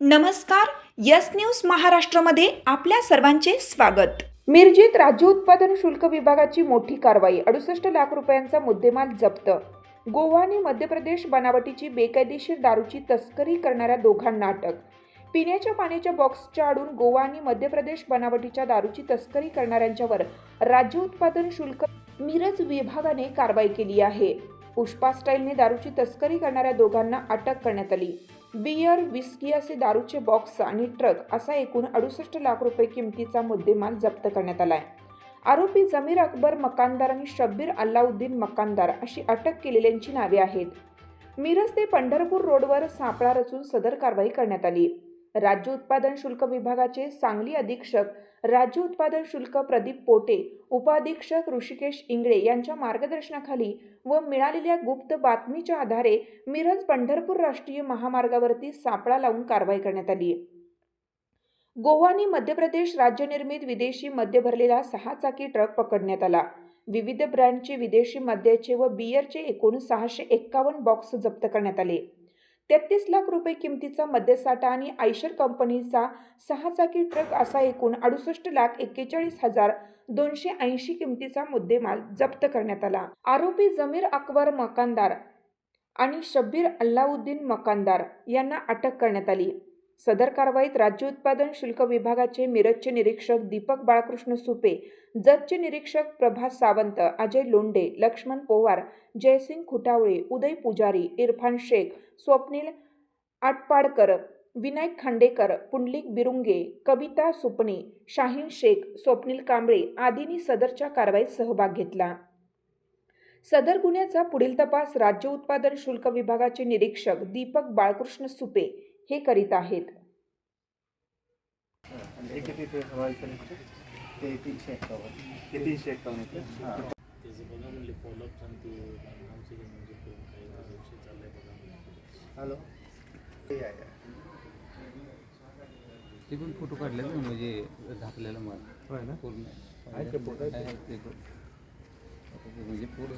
नमस्कार yes news महाराष्ट्रामध्ये आपल्या सर्वांचे स्वागत. मिरजीत राज्य उत्पादन शुल्क विभागाची मोठी कारवाई अडुसष्ट लाख रुपयांचा मुद्देमाल जप्त. गोवा आणि मध्य प्रदेश बनावटीची बेकायदेशीर दारूची तस्करी करणाऱ्या दोघांना अटक. पिण्याच्या पाण्याच्या बॉक्सच्या आडून गोवा आणि मध्य प्रदेश बनावटीच्या दारूची तस्करी करणाऱ्यांच्यावर राज्य उत्पादन शुल्क मिरज विभागाने कारवाई केली आहे. पुष्पा स्टाईलने दारूची तस्करी करणाऱ्या दोघांना अटक करण्यात आली. बियर विस्की असे दारूचे बॉक्स आणि ट्रक असा एकूण अडुसष्ट लाख रुपये किमतीचा मुद्देमाल जप्त करण्यात आला आहे आरोपी जमीर अकबर मकानदार आणि शब्बीर अल्लाउद्दीन मकानदार अशी अटक केलेल्यांची नावे आहेत. मिरज ते पंढरपूर रोडवर सापळा रचून सदर कारवाई करण्यात आली. राज्य उत्पादन शुल्क विभागाचे सांगली अधीक्षक राज्य उत्पादन शुल्क प्रदीप पोटे उपाधीक्षक ऋषिकेश इंगळे यांच्या मार्गदर्शनाखाली व मिळालेल्या गुप्त बातमीच्या आधारे मिरज पंढरपूर राष्ट्रीय महामार्गावरती सापळा लावून कारवाई करण्यात आली गोवा आणि मध्य प्रदेश राज्यनिर्मित विदेशी मद्य भरलेला सहा चाकी ट्रक पकडण्यात आला. विविध ब्रँडचे विदेशी मद्याचे व बियरचे एकूण सहाशे एक्कावन्न बॉक्स जप्त करण्यात आले. तेहतीस लाख रुपये किमतीचा मद्यसाठा आणि आयशर कंपनीचा सहा चाकी ट्रक असा एकूण अडुसष्ट लाख एक्केचाळीस हजार दोनशे ऐंशी किमतीचा मुद्देमाल जप्त करण्यात आला. आरोपी जमीर अकबर मकानदार आणि शब्बीर अल्लाउद्दीन मकानदार यांना अटक करण्यात आली. सदर कारवाईत राज्य उत्पादन शुल्क विभागाचे मिरजचे निरीक्षक दीपक बाळकृष्ण सुपे जतचे निरीक्षक प्रभास सावंत अजय लोंडे लक्ष्मण पोवार जयसिंग खुटावळे उदय पुजारी इरफान शेख स्वप्नील आटपाडकर विनायक खांडेकर पुंडलिक बिरुंगे कविता सुपणे शाहीन शेख स्वप्नील कांबळे आदींनी सदरच्या कारवाईत सहभाग घेतला. सदर गुन्ह्याचा पुढील तपास राज्य उत्पादन शुल्क विभागाचे निरीक्षक दीपक बाळकृष्ण सुपे हे करीत आहेत. हॅलो ते या या. ते पण फोटो काढले ना म्हणजे झाकलेला माल होय ना? पूर्ण. म्हणजे पूर्ण